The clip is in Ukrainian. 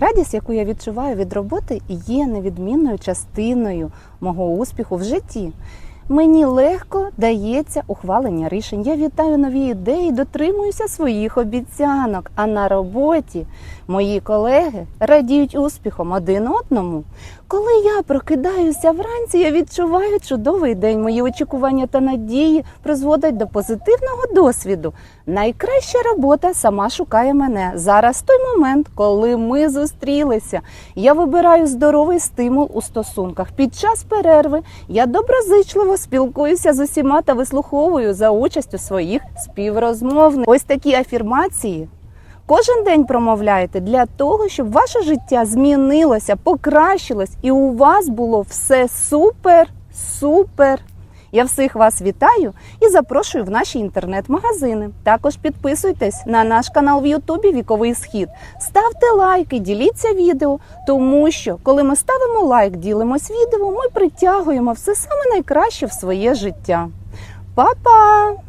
Радість, яку я відчуваю від роботи, є невідмінною частиною мого успіху в житті. Мені легко дається ухвалення рішень. Я вітаю нові ідеї, дотримуюся своїх обіцянок. А на роботі мої колеги радіють успіхом один одному. Коли я прокидаюся вранці, я відчуваю чудовий день. Мої очікування та надії призводять до позитивного досвіду. Найкраща робота сама шукає мене. Зараз той момент, коли ми зустрілися. Я вибираю здоровий стимул у стосунках. Під час перерви я доброзичливо спілкуюся з усіма та вислуховую за участю своїх співрозмовників. Ось такі афірмації. Кожен день промовляєте для того, щоб ваше життя змінилося, покращилось, і у вас було все супер, супер. Я всіх вас вітаю і запрошую в наші інтернет-магазини. Також підписуйтесь на наш канал в Ютубі Віковий Схід. Ставте лайки, діліться відео, тому що коли ми ставимо лайк, ділимось відео, ми притягуємо все саме найкраще в своє життя. Па-па!